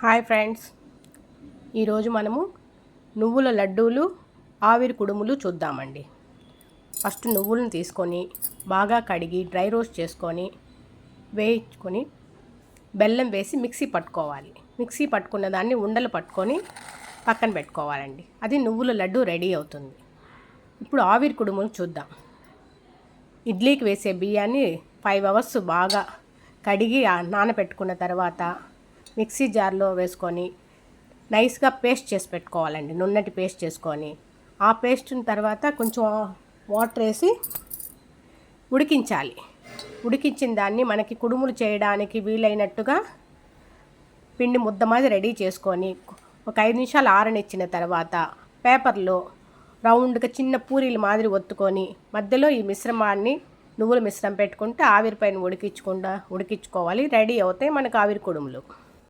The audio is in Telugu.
Hi friends. ఈరోజు మనము నువ్వుల లడ్డూలు ఆవిరి కుడుములు చూద్దామండి. ఫస్ట్ నువ్వులను తీసుకొని బాగా కడిగి డ్రై రోస్ట్ చేసుకొని వేయించుకొని బెల్లం వేసి మిక్సీ పట్టుకోవాలి. మిక్సీ పట్టుకున్న దాన్ని ఉండలు పట్టుకొని పక్కన పెట్టుకోవాలండి. అది నువ్వుల లడ్డు రెడీ అవుతుంది. ఇప్పుడు ఆవిరి కుడుములు చూద్దాం. ఇడ్లీకి వేసే బియ్యాన్ని ఫైవ్ అవర్స్ బాగా కడిగి నానబెట్టుకున్న తర్వాత మిక్సీ జార్లో వేసుకొని నైస్గా పేస్ట్ చేసి పెట్టుకోవాలండి. నున్నటి పేస్ట్ చేసుకొని. ఆ పేస్ట్ తర్వాత కొంచెం వాటర్ వేసి ఉడికించాలి. ఉడికించిన దాన్ని మనకి కుడుములు చేయడానికి వీలైనట్టుగా పిండి ముద్ద మాది రెడీ చేసుకొని ఒక ఐదు నిమిషాలు ఆరనిచ్చిన తర్వాత పేపర్లో రౌండ్గా చిన్న పూరీలు మాదిరి ఒత్తుకొని మధ్యలో ఈ మిశ్రమాన్ని నువ్వుల మిశ్రమం పెట్టుకుంటే ఆవిరి పైన ఉడికించకుండా ఉడికించుకోవాలి. రెడీ అవుతాయి మనకు ఆవిరి కుడుములు.